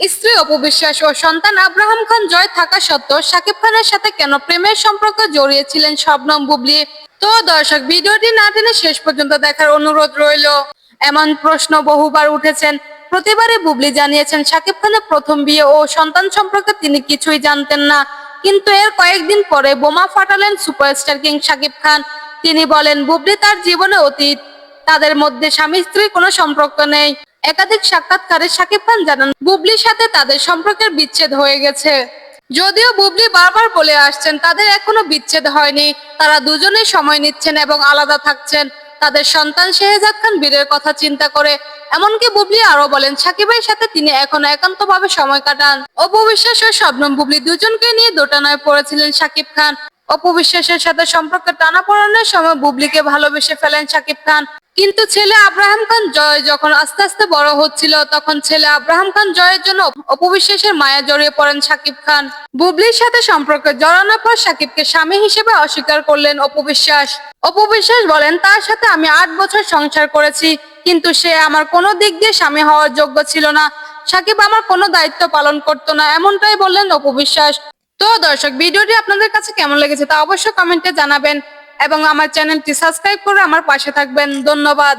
স্ত্রী অপবিশ্বাস ও সন্তান আব্রাহাম খান জয় থাকা সত্ত্বেও শাকিব খানের সাথে কেন প্রেমের সম্পর্ক জড়িয়েছিলেন শবনম বুবলি? তো দর্শক, ভিডিওটি না টেনে শেষ পর্যন্ত দেখার অনুরোধ রইল। এমন প্রশ্ন বহুবার উঠেছেন। প্রতিবারে বুবলি জানিয়েছেন, শাকিব খানের প্রথম বিয়ে ও সন্তান সম্পর্কে তিনি কিছুই জানতেন না। কিন্তু এর কয়েকদিন পরে বোমা ফাটালেন সুপারস্টার কিং শাকিব খান। তিনি বলেন, বুবলি তার জীবনে অতীত। তাদের মধ্যে স্বামী স্ত্রীর কোনো সম্পর্ক নেই। একাধিক সাক্ষাৎকারে শাকিব খান জানান, বুবলির সাথে তাদের সম্পর্কের বিচ্ছেদ হয়ে গেছে। যদিও বুবলি বারবার বলে আসছেন, তাদের এখনও বিচ্ছেদ হয়নি। তারা দুজনে সময় নিচ্ছেন এবং আলাদা থাকছেন। তাদের সন্তান শেহজাদ খান বীরের কথা চিন্তা করে। এমনকি বুবলি আরও বলেন, সাকিবের সাথে তিনি এখনও একান্তভাবে সময় কাটান। অপবিশ্বাস ও শবনম বুবলি দুজনকে নিয়ে দোটানায় পড়েছিলেন সাকিব খান। অপবিশ্বাসের সাথে সম্পর্কে টানাপোড়েনের সময় বুবলিকে ভালোবেসে ফেলেন শাকিব খান। কিন্তু ছেলে আব্রাহাম খান জয় যখন আস্তে আস্তে বড় হচ্ছিল, তখন ছেলে আব্রাহাম খান জয়ের জন্য অপবিশ্বাসের মায়া জড়িয়ে পড়েন শাকিব খান। বুবলির সাথে সম্পর্কে জড়ানোর পর শাকিবকে স্বামী হিসেবে অস্বীকার করলেন অপবিশ্বাস। অপবিশ্বাস বলেন, তার সাথে আমি আট বছর সংসার করেছি, কিন্তু সে আমার কোনো দিক দিয়ে স্বামী হওয়ার যোগ্য ছিল না। সাকিব আমার কোনো দায়িত্ব পালন করতো না। এমনটাই বললেন অপবিশ্বাস। তো দর্শক, ভিডিওটি আপনাদের কাছে কেমন লেগেছে তা অবশ্যই কমেন্টে জানাবেন। এবং আমার চ্যানেলটি সাবস্ক্রাইব করে আমার পাশে থাকবেন। ধন্যবাদ।